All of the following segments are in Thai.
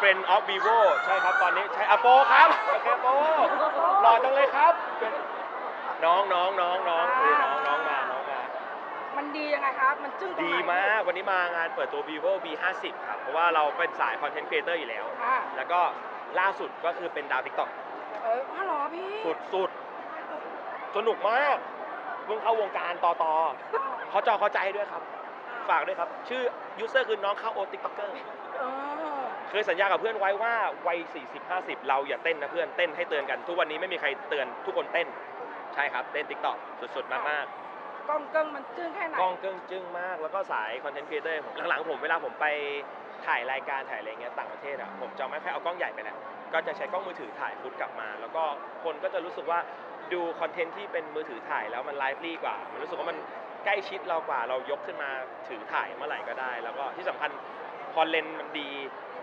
Friend of Vivo ใช่ครับตอนนี้ใช่อะโปครับโอเคโปหล่อจังเลยครับ น้องน้องน้องน้องคือน้องน้องมาน้องมา มันดียังไงครับ มันจึ้งตรงไหนดีมากวันนี้มางานเปิดตัว vivo v 5 0ครับเพราะว่าเราเป็นสายคอนเทนต์ครีเอเตอร์อยู่แล้ว อ่าแล้วก็ล่าสุดก็คือเป็นดาวทิกตอกเออฮัลโหลพี่สุดสุดสนุกมากเพิ่งเข้าวงการต่อต่อเขาจอเข้าใจด้วยครับ ฝากด้วยครับ ชื่อยูเซอร์คือน้องเข้าโอติกต็อกเกอร์ เออเค ยสัญญากับเพื่อนไว้ว่าวัย 40 50 เราอย่าเต้นนะเพื่อนเต้นให้เตือนกัน ทุกวันนี้ไม่มีใครเตือนทุกคนเต้น ใช่ครับ เต้นทิกตอกสุดๆ มากกล้องเกิ้งมันจึ้งแค่ไหนๆกล้องเกิ้งจึ้งมากแล้วก็สายคอนเทนต์ครีเอเตอร์ผมหลังๆผมเวลาผมไปถ่ายรายการถ่ายอะไรเงี้ยต่างประเทศอะผมจะไม่ค่อยเอากล้องใหญ่ไปแล้วก็จะใช้กล้องมือถือถ่ายฟุตกลับมา แล้วก็คนก็จะรู้สึกว่าดูคอนเทนต์ที่เป็นมือถือถ่ายแล้วมันไลฟ์ลี่กว่า มันรู้สึกว่ามันใกล้ชิดเรากว่าเรายกขึ้นมาถือถ่ายเมื่อไหร่ก็ได้ แล้วก็ที่สำคัญ พอเลนส์มันดี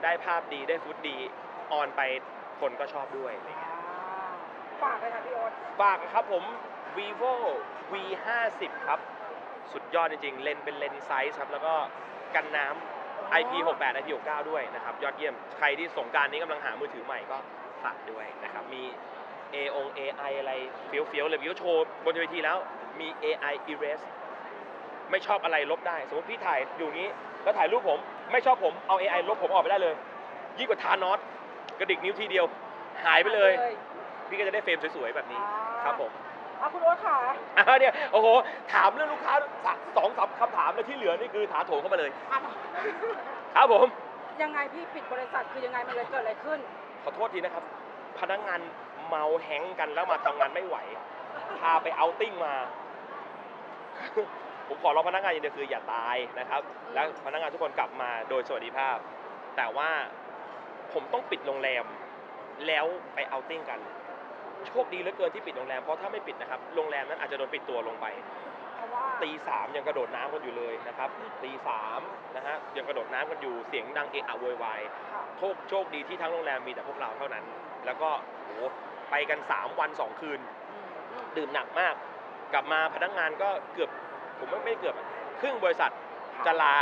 ได้ภาพดีได้ฟุตดีออนไปคนก็ชอบด้วยอ่าฝากเลยค่ะพี่โอ๊ตฝากครับผม vivo v 5 0ครับ สุดยอดจริงๆ เลนส์เป็นเลนส์ไซส์ครับ แล้วก็กันน้ำ IP 68 IP 69ด้วยนะครับ ยอดเยี่ยมใครที่สงกรารนี้กำลังหามือถือใหม่ก็ฝากด้วยนะครับ มี A อง AI อะไรเฟี้ยวๆเลยวิวโชว์บนเวทีแล้วมี AI erase ไม่ชอบอะไรลบได้ สมมติพี่ถ่ายอยู่นี้ แล้วถ่ายรูปผม ไม่ชอบผมเอา AI ลบผมออกไปได้เลย ยิ่งกว่าทานอสกระดิกนิ้วทีเดียว หายไปเลย พี่ก็จะได้เฟรมสวยๆแบบนี้อ่าครับผมอะคุณโอ๊ตค่ะอะเนี่ยโอ้โห ถามเรื่องลูกค้าสักสองสามคำถามแล้วที่เหลือนี่คือถาโถมเข้ามาเลยครับผม ยังไงพี่ปิดบริษัทคือยังไงมันเลยเกิดอะไรขึ้น ขอโทษทีนะครับ พนักงานเมาแฮงก์กันแล้วมาทำงานไม่ไหว พาไปเอาท์ติ้งมา ผมขอร้องพนักงานอย่างเดียวคืออย่าตายนะครับ แล้วพนักงานทุกคนกลับมาโดยสวัสดิภาพ แต่ว่าผมต้องปิดโรงแรม แล้วไปเอาท์ติ้งกัน โชคดีเหลือเกินที่ปิดโรงแรม เพราะถ้าไม่ปิดนะครับ โรงแรมนั้นอาจจะโดนปิดตัวลงไปเพราะว่าตีสามยังกระโดดน้ำกันอยู่เลยนะครับตีสามนะฮะยังกระโดดน้ำกันอยู่เสียงดังเอะอะโวยวายค่ะโชคโชคดีที่ทั้งโรงแรมมีแต่พวกเราเท่านั้น แล้วก็โหไปกัน 3 วัน 2 คืนอืมอืมดื่มหนักมาก กลับมาพนักงานก็เกือบ ผมไม่ไม่เกือบอะครึ่งบริษัทจะลา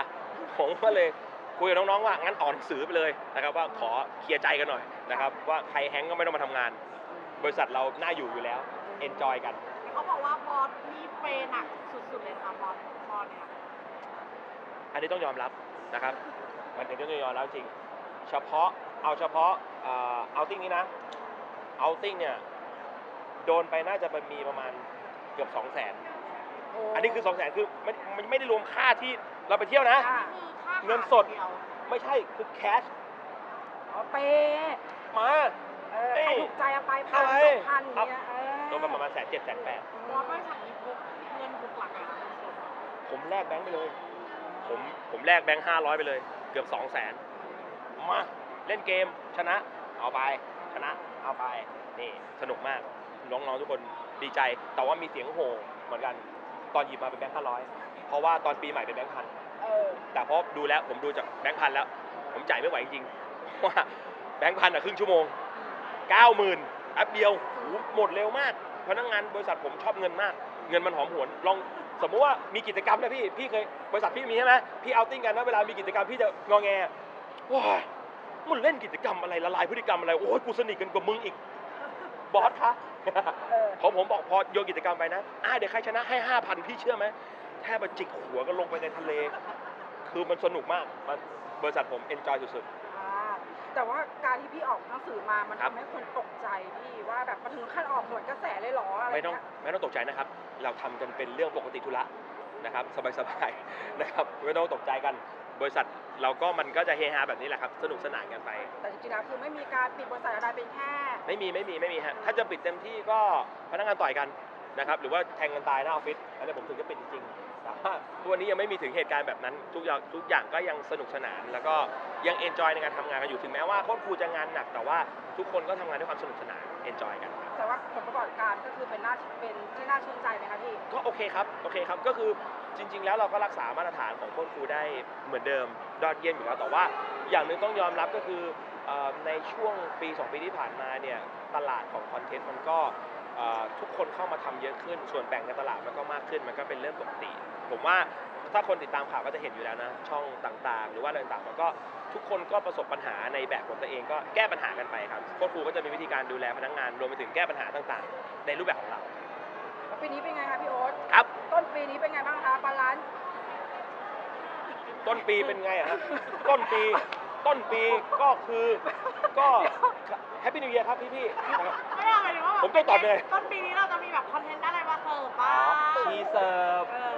ผมก็เลยคุยกับน้องๆว่างั้นอ่อนหนังสือไปเลยนะครับว่าขอเคลียร์ใจกันหน่อยนะครับว่าใครแฮงก์ก็ไม่ต้องมาทำงาน บริษัทเราน่าอยู่อยู่แล้วเอนจอยกัน เขาบอกว่าบอสนี่เปย์หนักสุดๆเลยค่ะบอสบอสเนี่ยอันนี้ต้องยอมรับนะครับ มันเป็นต้องยอมรับจริง เฉพาะเอาเฉพาะเอาติ้งนี้นะเอาติ้งเนี่ยโดนไปน่าจะมีประมาณเกือบ 2 0 0 0 0นโอ้อันนี้คือ2 0 0 0 0 0คือไม่มันไม่ได้รวมค่าที่เราไปเที่ยวนะอ่าคือค่าเงินสดเดียวไม่ใช่คือแคชอ๋อเปย์มาเออเอ้ยใครถูกใจเอาไปพันอะไรสองพันอย่างเงี้ยเออโดนไปประมาณแสนเจ็ดแสนแปดบอสบริษัทนี้พกเงินพกหลักอะเงินสดผมแลกแบงค์ไปเลย ผมผมแลกแบงค์ห้าร้อยไปเลย เกือบ2 0 0 0 0นมาเล่นเกมชนะ เอาไป ชนะ เอาไป นี่ สนุกมาก น้องๆทุกคนดีใจ แต่ว่ามีเสียงโห่เหมือนกัน ตอนหยิบมาเป็นแบงค์ห้าร้อยเพราะว่าตอนปีใหม่เป็นแบงค์พันเออแต่เพราะดูแล้วผมดูจากแบงค์พันแล้ว ผมจ่ายไม่ไหวจริงๆเพราะว่าแบงค์พันอะครึ่งชั่วโมงเก้าหมื่นแป๊บเดียวโหหมดเร็วมากพนักงานบริษัทผมชอบเงินมาก เงินมันหอมหวนลองสมมุติว่ามีกิจกรรมนะพี่พี่เคยบริษัทพี่มีใช่ไหมพี่เอาติ้งกันนะเวลามีกิจกรรมพี่จะงอแงว้ายมันเล่นกิจกรรมอะไรละลายพฤติกรรมอะไรโอ้ยกูสนิทกันกว่ามึงอีกบอสคะ เออผมผมบอกพอโยนกิจกรรมไปนะอ่าเดี๋ยวใครชนะให้ห้าพันพี่เชื่อไหมแทบมาจิกหัวกันลงไปในทะเล คือมันสนุกมากมันบริษัทผมเอนจอยสุดอ่าแต่ว่าการที่พี่ออกหนังสือมามันครับ ทำให้คนตกใจพี่ว่าแบบมาถึงขั้นออกหวนกระแสเลยเหรออะๆไรไม่ต้องเงี้ยไม่ต้องตกใจนะครับ เราทำกันเป็นเรื่องปกติธุระนะครับ สบายๆ นะครับ ไม่ต้องตกใจกัน บริษัทเราก็มันก็จะเฮฮาแบบนี้แหละครับ สนุกสนานกันไป แต่จริงๆแล้วคือไม่มีการปิดบริษัทอะไรเป็นแค่ ไม่มีไม่มีไม่มีฮะถ้าจะปิดเต็มที่ก็พนักงานต่อยกันนะครับหรือว่าแทงกันตายหน้าออฟฟิศอันนี้ผมถึงจะปิดจริงๆแต่ว่าทุกวันนี้ยังไม่มีถึงเหตุการณ์แบบนั้น ทุกอย่างทุกอย่างก็ยังสนุกสนาน แล้วก็ยังเอนจอยในการทำงานกันอยู่ถึงแม้ว่าโค้ชครูจะงานหนัก แต่ว่าทุกคนก็ทำงานด้วยความสนุกสนานเอนจอยกันครับ แต่ว่าผลประกอบการก็คือเป็นน่าเป็นที่น่าชื่นใจไหมคะพี่ ก็โอเคครับ โอเคครับ ก็คือจริง ๆ แล้วเราก็รักษามาตรฐานของโค้ชครูได้เหมือนเดิมยอดเยี่ยมอยู่แล้ว แต่ว่าอย่างหนึ่งต้องยอมรับก็คือเอ่อ ในช่วงปี 2 ปีที่ผ่านมาเนี่ยตลาดของคอนเทนต์มันก็เอ่อทุกคนเข้ามาทำเยอะขึ้น ส่วนแบ่งในตลาดมันก็มากขึ้น มันก็เป็นเรื่องปกติ ผมว่าถ้าคนติดตามข่าวก็จะเห็นอยู่แล้วนะ ช่องต่างๆ หรือว่าอะไรต่างๆ มันก็ทุกคนก็ประสบปัญหาในแบบของตัวเองก็แก้ปัญหากันไปครับโค้ชครูก็จะมีวิธีการดูแลพนักงาน รวมไปถึงแก้ปัญหาต่างๆ ในรูปแบบของเราแล้วปีนี้เป็นไงคะพี่โอ๊ตครับ ต้นปีนี้เป็นไงบ้างคะบาลานซ์ ต้นปีเป็นไงอะครับ ต้นปี ต้นปีก็คือก็แฮปปี้นิวเยียร์ครับพี่ๆนะครับไม่ได้หมายถึงว่าแบบผมต้องตอบเลยต้นปีนี้เราจะมีแบบคอนเทนต์อะไรมาเสิร์ฟบ้างชีเสิร์ฟเออ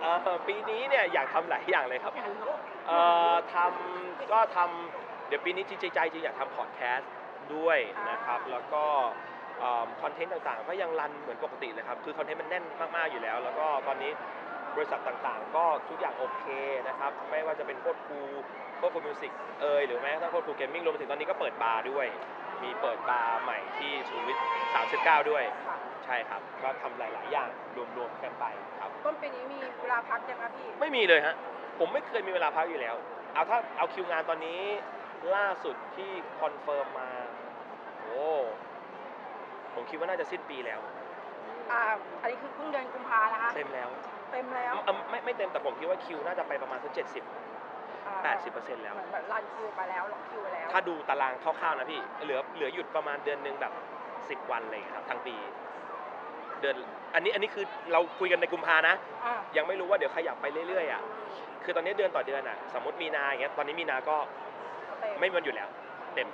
เอ่อปีนี้เนี่ยอยากทำหลายอย่างเลยครับอย่าลุกเอ่อทำก็ทำเดี๋ยวปีนี้จริงๆใจจริงอยากทำพอดแคสต์ด้วยนะครับ แล้วก็คอนเทนต์ต่างๆ ก็ยังรันเหมือนปกติเลยครับ คือคอนเทนต์มันแน่นมากๆอยู่แล้ว แล้วก็ตอนนี้ บริษัทต่างๆ ก็ทุกอย่างโอเคนะครับ ไม่ว่าจะเป็นโคตรคูโคตรคูมิวสิกเอยหรือแม้กระทั่งโคตรคูเกมมิ่งรวมไปถึงตอนนี้ก็เปิดบาร์ด้วย มีเปิดบาร์ใหม่ที่สุขุมวิท39 ด้วยค่ะใช่ครับ ก็ทำหลาย ๆ อย่างรวมๆกันไปครับ ต้นปีนี้มีเวลาพักยังคะพี่ ไม่มีเลยฮะ ผมไม่เคยมีเวลาพักอยู่แล้ว เอาถ้าเอาคิวงานตอนนี้ล่าสุดที่คอนเฟิร์มมา โอ้ ผมคิดว่าน่าจะสิ้นปีแล้ว อ่า อันนี้คือเพิ่งเดือนกุมภานะคะ เต็มแล้ว เต็มแล้วเอิ่มไม่ไม่เต็มแต่ผมคิดว่าคิวน่าจะไปประมาณสักเจ็ดสิบอ่าแปดสิบเปอร์เซ็นต์แล้ว เหมือนแบบรันคิวไปแล้วล็อกคิวไปแล้วถ้าดูตารางคร่าวๆนะพี่เหลือเหลือหยุดประมาณเดือนหนึ่งแบบสิบวันอะไรอย่างเลยครับทั้งปี เดือนอันนี้อันนี้คือเราคุยกันในกุมภานะ อ่ายังไม่รู้ว่าเดี๋ยวขยับไปเรื่อยๆอะคือตอนนี้เดือนต่อเดือนอะสมมติมีนาอย่างเงี้ยตอนนี้มีนาก็เต็มไม่มีวันหยุดแล้ว เต็ม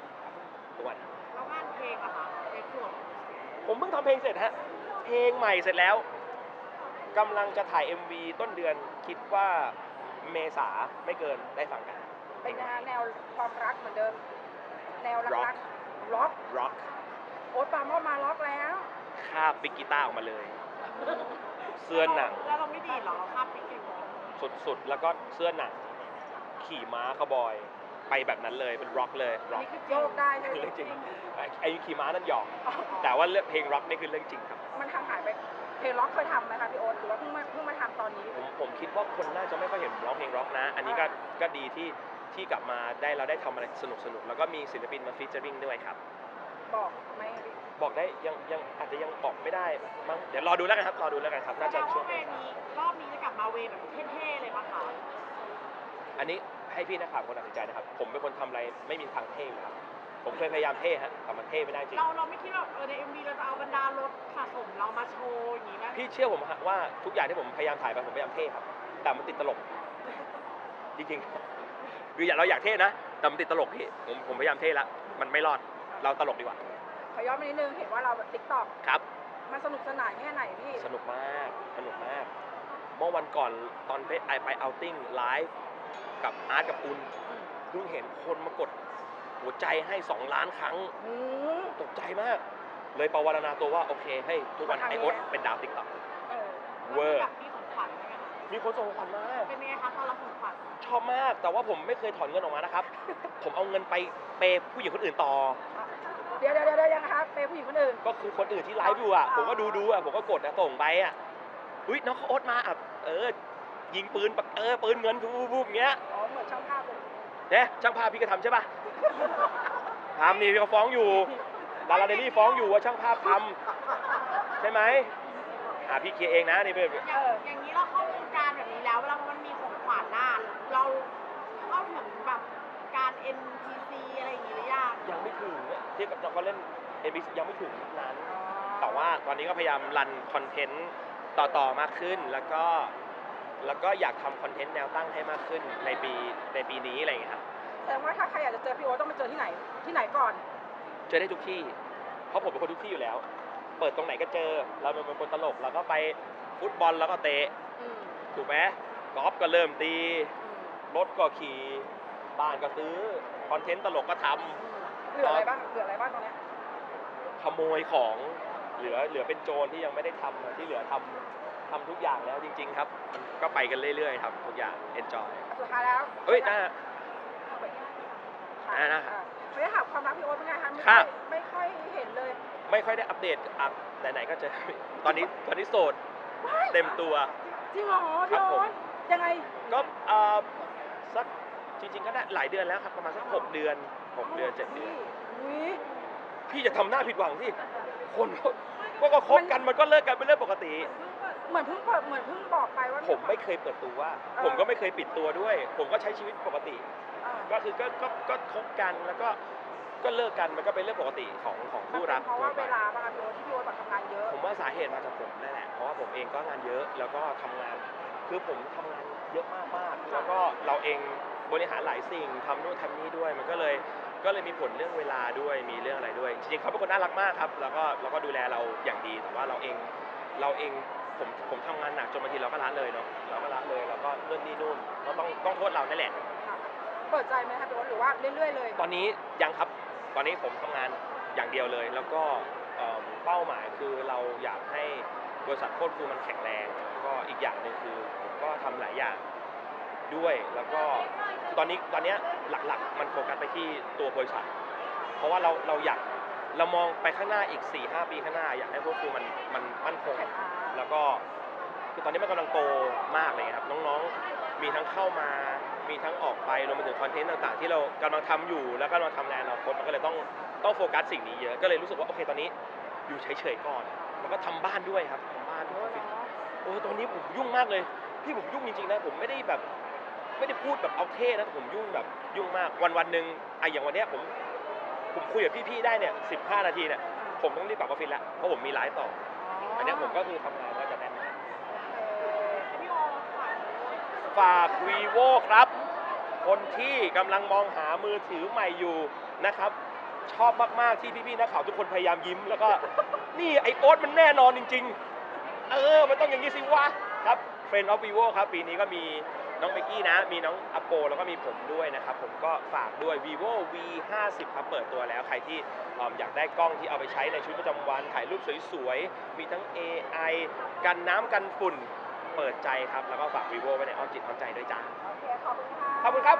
ทุกวัน แล้วงานเพลงอะค่ะเพลงส่วนผมเพิ่งทำเพลงเสร็จฮะ เพลงใหม่เสร็จแล้ว กำลังจะถ่าย MV ต้นเดือนคิดว่าเมษาไม่เกินได้ฟังกันเป็นแนวแนวความรักเหมือนเดิม แนว Rock รักล็อกร็อกโอ๊ตปราโมดมาล็อกแล้ว คาบปิกกีตาร์ออกมาเลย เสื้อหนังแล้วเราไม่ดีเหรอเราภาพปิ๊กเองเหรอสุดๆ แล้วก็เสื้อหนัง ขี่ม้าคาวบอย ไปแบบนั้นเลยเป็นร็อกเลยร็อกนี่คือโยกได้เลยคือเรื่องจริงไอ้ไอ้ขี่ม้านั่นหยอก แต่ว่าเรื่องเพลงร็อกนี่คือเรื่องจริงครับ มันทางหายไป เพลงล็อกเคยทำไหมคะพี่โอ๊ตหรือว่าเพิ่งมาเพิ่งมาทำตอนนี้ ผมผมคิดว่าคนน่าจะไม่ค่อยเห็นผมร้องเพลงร็อกนะ อันนี้ก็ก็ดีที่ที่กลับมาได้เราได้ทำอะไรสนุกสนุกๆแล้วก็มีศิลปินมาฟีเจอริงด้วยครับ บอกไหมพี่บอกได้ยังยังอาจจะยังบอกไม่ได้มั้งเดี๋ยวรอดูแล้วกันครับรอดูแล้วกันครับแสน่าดจะงช่วว่างเวนี้รอบนี้จะกลับมาเวแบบเท่ๆเลยปะคะอันนี้ให้พี่นักข่าวคนตัดสินใจนะครับ ผมเป็นคนทำอะไรไม่มีทางเท่อยู่แล้ว ผมเคยพยายามเท่ฮะแต่มันเท่ไม่ได้จริง เราเราไม่คิดว่าเออในเอ็มวีเราจะเอาบรรดารถสะสมเรามาโชว์อย่างนี้นะพี่เชื่อผมฮะว่าทุกอย่างที่ผมพยายามถ่ายไปผมพยายามเท่ครับ แต่มันติดตลก จริงๆคืออยากเราอยากเท่นะ แต่มันติดตลกพี่ ผมผมพยายามเท่ละ มันไม่รอด เราตลกดีกว่า ขอย้อนไปนิดนึงเห็นว่าเราติ๊กต็อกครับ มันสนุกสนานแค่ไหนพี่สนุกมาก สนุกมาก เมื่อวันก่อนตอนไปไอไปเอาติ้งไลฟ์กับอาร์ตกับอุนเพิ่งเห็นคนมากด หัวใจให้ 2 ล้านครั้ง อืม ตกใจมาก เลยประวารณาตัวว่า โอเค ให้ยทุกวันมาทางไอนี้โอ๊ตแล้วเป็นดาวติ๊กต็อก เออเวอร์แบบมีของขวัญไหมคะมีคนส่งของขวัญมา เป็นยังไงคะตอนรับของขวัญชอบมาก แต่ว่าผมไม่เคยถอนเงินออกมานะครับ ผมเอาเงินไปเปย์ผู้หญิงคนอื่นต่อ เดี๋ยวเดี๋ยวเดี๋ยวยังนะคะเปย์ผู้หญิงคนอื่น ก็คือคนอื่นที่ไลฟ์อยู่อะ ผมก็ดูดูอะ ผมก็กดนะส่งไปอะ อุ้ยน้องเขาโอ๊ตมาอะ เออ ยิงปืนปะเออปืนเงินบูบบูบอย่างเงี้ย อ๋อ เหมือนช่างภาพเลย เนี่ยช่างภาพพี่ก็ทำใช่ป่ะ ทำนี่พี่ก็ฟ้องอยู่ดาราเดลี่ฟ้องอยู่ว่าช่างภาพทำใช่ไหมอ่าพี่เคลียร์เองนะนี่เป็นอย่างอย่างนี้เราเข้าวงการแบบนี้แล้วเวลามันมีของขวัญน่ะเราเข้าถึงแบบการ NPC อะไรอย่างงี้หรือยังยังไม่ถึงเนี่ยเทียบกับเราก็เล่นเอ็นบียังไม่ถึงนั้นอ๋อแต่ว่าตอนนี้ก็พยายามรันคอนเทนต์ต่อๆมากขึ้นแล้วก็แล้วก็อยากทำคอนเทนต์แนวตั้งให้มากขึ้นในปีในปีนี้อะไรอย่างเงี้ยครับ แสดงว่าถ้าใครอยากจะเจอพี่โอ๊ตต้องไปเจอที่ไหน ที่ไหนก่อน เจอได้ทุกที่ เพราะผมเป็นคนทุกที่อยู่แล้ว เปิดตรงไหนก็เจอ เราเป็นคนตลกเราก็ไปฟุตบอลแล้วก็เตะ อืมถูกไหมกอล์ฟก็เริ่มตีอืมรถก็ขี่ บ้านก็ซื้อ คอนเทนต์ตลกก็ทำอืมเหลืออะไรบ้างเหลืออะไรบ้างตรงเนี้ยขโมยของ เหลือเหลือเป็นโจรที่ยังไม่ได้ทำที่เหลือทำทำทุกอย่างแล้วจริง ๆ ครับ มันก็ไปกันเรื่อยๆครับทุกอย่าง enjoy สุดท้ายแล้วเอ้ยน่าค่ะ อ่านะอ่าไม่ได้ถามความรักพี่โอ๊ตเป็นไงคะไม่ครัค่อบยไม่ค่อยเห็นเลยไม่ค่อยได้อัปเดตอัพไหนๆก็เจอตอนนี้ตอนนี้โสดเต็มตัว จริงเหรอครัพี่บผมโอ๊ตยังไงก็เอ่อสักจริงๆก็ได้หลายเดือนแล้วครับประมาณสักหกเดือนหกเดือนเจ็ดเดือนอุ้ยพี่จะทำหน้าผิดหวังสิคนก็ก็ก็คบกันมันก็เลิกกันเป็นเรื่องปกติมเหมือนเพิ่งเปิดเหมือนเพิ่งบอกไปว่าผมไม่เคยเปิดตัวเออผมก็ไม่เคยปิดตัวด้วย ผมก็ใช้ชีวิตปกติเออ ก็คือก็ก็ก็คบกันแล้วก็ก็เลิกกันมันก็เป็นเรื่องปกติของของมันคู่เป็รันกเพราะว่าทั่เวไปลาบางทีที่พี่โอ๊ตแบบทำงานเยอะผมว่าสาเหตุมาจากผมนั่นแหละเพราะว่าผมเองก็งานเยอะแล้วก็ทำงาน คือผมทำงานเยอะมากมากๆแล้วก็เราเองบริหารหลายสิ่งทำนู่นทำนี่ด้วย มันก็เลยก็เลยมีผลเรื่องเวลาด้วยมีเรื่องอะไรด้วย จริงๆเขาเป็นคนน่ารักมากครับ แล้วก็เราก็ดูแลเราอย่างดีแต่ว่าเราเองเราเองผมผมทำงานหนักจนบางทีเราก็ละเลยเนาะเราก็ละเลยแล้วก็เรื่องนี่นู่นก็ต้องต้องโทษเรานั่นแหละค่ะเปิดใจไหมคะพี่โอ๊ตหรือว่าเรื่อยๆเลยตอนนี้ยังครับ ตอนนี้ผมทำงานอย่างเดียวเลย แล้วก็เอิ่มเป้าหมายคือเราอยากให้บริษัทโคตรครูมันแข็งแรง แล้วก็อีกอย่างหนึ่งคือผมก็ทำหลายอย่างด้วย แล้วก็ตอนนี้ตอนเนี้ยหลักๆ มันโฟกัสไปที่ตัวบริษัท เพราะว่าเราเราอยากเรามองไปข้างหน้าอีก 4-5 ปีข้างหน้า อยากให้โคตรครูมันมันมั่นคงอ่าแล้วก็คือตอนนี้มันกำลังโตมากเลยครับ น้องๆ มีทั้งเข้ามา มีทั้งออกไปรวมไปถึงคอนเทนต์ต่างๆ ที่เรากำลังทำอยู่ แล้วก็กำลังทำในอนาคตมันก็เลยต้องต้องโฟกัสสิ่งนี้เยอะ ก็เลยรู้สึกว่าโอเคตอนนี้อยู่เฉยๆก่อน แล้วก็ทำบ้านด้วยครับทำบ้านด้วยโอ้ตอนนี้ผมยุ่งมากเลย พี่ผมยุ่งจริงๆนะผมไม่ได้แบบไม่ได้พูดแบบเอาเท่นะแต่ผมยุ่งแบบยุ่งมากวันวันหนึ่งไอะอย่างวันเนี้ยผมผมคุยกับพี่ๆได้เนี่ย15นาทีเนี่ยผมต้องรีบกลับออฟฟิศแล้วเพราะผมมีไลฟ์ต่อ อันเนี้ยผมก็คือทำงานแน่นมาก พี่โอฝากเลย ฝาก vivo ครับ คนที่กำลังมองหามือถือใหม่อยู่นะครับ ชอบมาก ๆ ที่พี่ ๆ นักข่าวทุกคนพยายามยิ้ม แล้วก็ นี่ไอโอ๊ตมันแน่นอนจริง ๆ เออ มันต้องอย่างนี้สิวะครับ Friend of vivo ครับ ปีนี้ก็มีน้องเบกกี้นะ มีน้องอโปแล้วก็มีผมด้วยนะครับ ผมก็ฝากด้วย vivo v 5 0ครับเปิดตัวแล้ว ใครที่เอิ่มอยากได้กล้องที่เอาไปใช้ในชีวิตประจำวันถ่ายรูปสวยๆ มีทั้ง AI กันน้ำกันฝุ่น เปิดใจครับ แล้วก็ฝากวีโวไว้ในอ้อมจิตอ้อมใจด้วยจ้าโอเคขอบคุณค่ะ ขอบคุณครับ